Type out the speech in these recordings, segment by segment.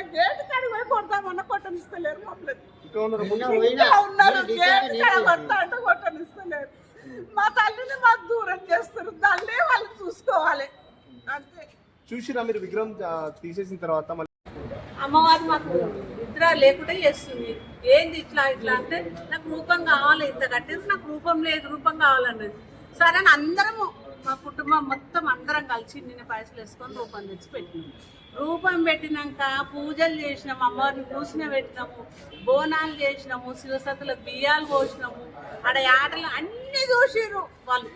కొడదామన్నా gate కాడికి పోయి కొడదామన్నా కొట్టనిస్తలేరు మమ్మల్ని. ఇంకా ఉన్నారు. గేట్ కాడ కొడతా అంటే కొట్టనిస్తలేరు. మా తల్లిని మాకు దూరం చేస్తారు. తల్లి వాళ్ళు చూసుకోవాలి. అంతే. చూసిరా మీరు విగ్రహం తీసేసిన తర్వాత మళ్ళీ? అమ్మవారు మాకు నిద్ర లేకుండా చేస్తుంది. ఏంది ఇట్లా ఇట్లా అంటే నాకు రూపం కావాలి ఇంత కట్టేసి నాకు రూపం లేదు రూపం కావాలన్నది. సరే అని అందరము మా కుటుంబం మొత్తం అందరం కలిసి నిన్న పైసలు వేసుకొని రూపం తెచ్చి పెట్టినాం. రూపం పెట్టినాక పూజలు చేసినాము అమ్మవారిని పూసిన పెట్టినాము బోనాలు చేసినాము శివసతుల బియ్యాలు పోసినాము. ఆడ ఆటలు అన్నీ చూసిర్రు వాళ్ళు.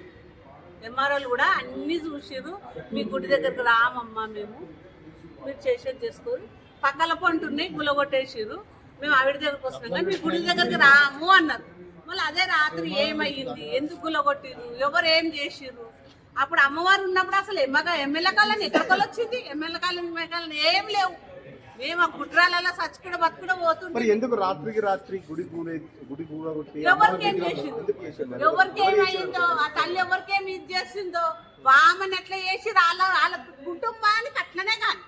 ఎంఆర్ఓలు కూడా అన్నీ చూసిర్రు. మీ గుడి దగ్గరకు రామమ్మ మేము. మీరు చేసేది చేసుకోరు. పక్కల పంట ఉన్నాయి గులగొట్టేసిర్రు మేము ఆవిడ దగ్గరకు వస్తున్నాం కానీ మీ గుడి దగ్గరికి రాము అన్నారు. మళ్ళీ అదే రాత్రి ఏమయ్యింది? ఎందుకు గులగొట్టిర్రు ఎవరు ఏం చేసిర్రు? అప్పుడు అమ్మవారు ఉన్నప్పుడు అసలు ఎమ్మగా ఎమ్మెల్యే కాలని ఎక్కడికి వచ్చింది ఎమ్మెల్యే కాలని కాలని ఏం లేవు. మేము ఆ గుడ్రాలలో సచ్చికడ బతుకుడ పోతుంటే ఎందుకు రాత్రికి రాత్రి గుడి గుడి ఎవరికి ఏం చేసిందో? ఎవరికి ఏమైందో ఆ తల్లి ఎవరికేమి ఇది చేసిందో? వామని ఎట్లా చేసి వాళ్ళ వాళ్ళ కుటుంబానికి అట్లనే కాని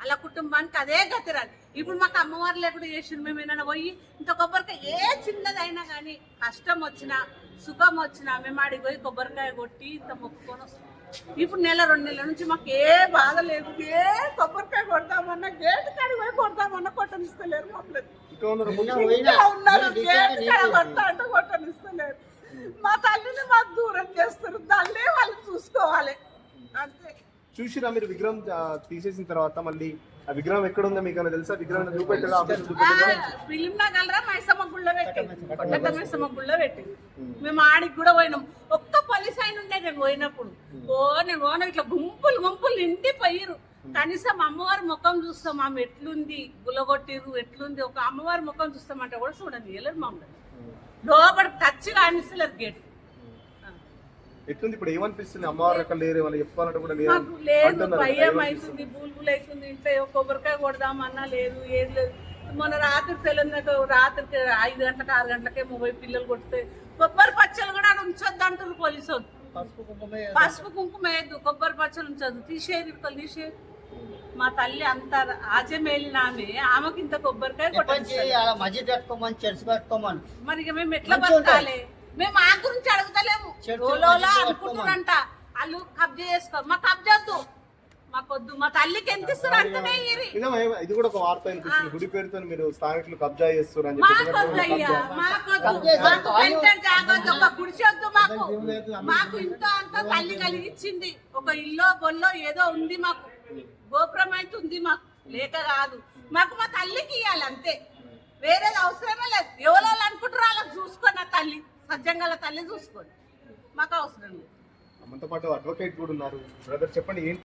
వాళ్ళ కుటుంబానికి అదే గతి రాదు. ఇప్పుడు మాకు అమ్మవారు లేకుండా చేసింది మేము ఏమైనా పోయి ఇంత కొబ్బరికాయ ఏ చిన్నదైనా కానీ కష్టం వచ్చినా సుఖం వచ్చినా మేము ఆడికి పోయి కొబ్బరికాయ కొట్టి ఇంత మొక్కుకొని వస్తాం ఇప్పుడు నెల రెండు నెలల నుంచి మాకు ఏ బాధ లేదు. ఏ కొబ్బరికాయ కొడదామన్నా గేట్ కాడికి పోయి కొడదామన్నా కొట్టనిస్తలేరు మమ్మల్ని ఉన్నారు గేట్ కాడ కొడతా అంటే కొట్టనిస్తలేరు. మా తల్లిని మాకు దూరం చేస్తారు. తల్లి వాళ్ళు చూసుకోవాలి. చూసిరా మీరు విగ్రహం తీసేసిన తర్వాత మళ్ళీ ఆ విగ్రహం ఎక్కడ ఉందో మీకు తెలుసా? విగ్రహం మైసమ్మ గుళ్ళో పెట్టి కొట్ట మైసమ్మ. గుళ్ళో పెట్టి మేము ఆడికి కూడా పోయినాం. ఒక్క పోలీస్ ఆయన ఉండే నేను పోయినప్పుడు. ఓ నేను పోయినా ఇట్లా గుంపులు గుంపులు నిండి పోయిరు కనీసం అమ్మవారి ముఖం చూస్తాం. ఆమె ఎట్లుంది? గుల్లగొట్టిరు ఎట్లుంది? ఒక అమ్మవారి ముఖం చూస్తామంటే కూడా చూడండి వెళ్ళరు మమ్మల్ని లోపల టచ్ కానిస్తలేరు గేట్. ఎట్లుంది ఇప్పుడు ఏమనిపిస్తుంది? అమ్మవారు అక్కడ లేరు ఏమైనా చెప్పాలంటే కూడా లేదు అంటున్నారు. భయం? అవుతుంది బూల్బుల్ అవుతుంది ఇంట్లో కొబ్బరికాయ కొడదామన్నా లేదు ఏది లేదు. మొన్న రాత్రి తెలంగాణ రాత్రికి ఐదు గంటలకు ఆరు గంటలకే మొబైల్ పిల్లలు కొడితే కొబ్బరి పచ్చలు కూడా ఉంచొద్దు అంటారు పోలీసు. పసుపు కుంకుమ వేయద్దు కొబ్బరి పచ్చలు ఉంచొద్దు. తీసేది ఇక్కలు తీసేది మా తల్లి అంత ఆజమేలిన ఆమె ఆమెకి ఇంత కొబ్బరికాయ మధ్య కట్టుకోమని చర్చి కట్టుకోమని మరి ఇక మేము ఎట్లా బతకాలి? మేము ఆ గురించి అడుగుతలేము. అనుకుంటున్నారంట వాళ్ళు కబ్జా చేసుకో. మా కబ్జా వద్దు. మాకొద్దు మా తల్లికి ఎంత ఇస్తారు అంతనే ఇరి నిజమే, ఇది కూడా ఒక వార్త అనిపిస్తుంది. గుడి పేరుతో మీరు స్థానికులు కబ్జా చేస్తారు అని మాకొద్దు అయ్యా చెప్పి మాకొద్దు కబ్జా మాకు ఇంత అంత తల్లి కలిగించింది. ఒక ఇల్లో బొల్లో ఏదో ఉంది మాకు. గోపురం అయితే ఉంది మాకు. లేక కాదు. మాకు మా తల్లికి ఇవ్వాలి అంతే. వేరేది అవసరమే లేదు. ఎవరో అనుకుంటారో వాళ్ళకి చూసుకొని ఆ తల్లి. సజ్జంగాల తల్లి చూసుకోండి. మాకు అవసరం లేదు. మనతో పాటు అడ్వకేట్ కూడా ఉన్నారు. బ్రదర్ చెప్పండి ఏంటి?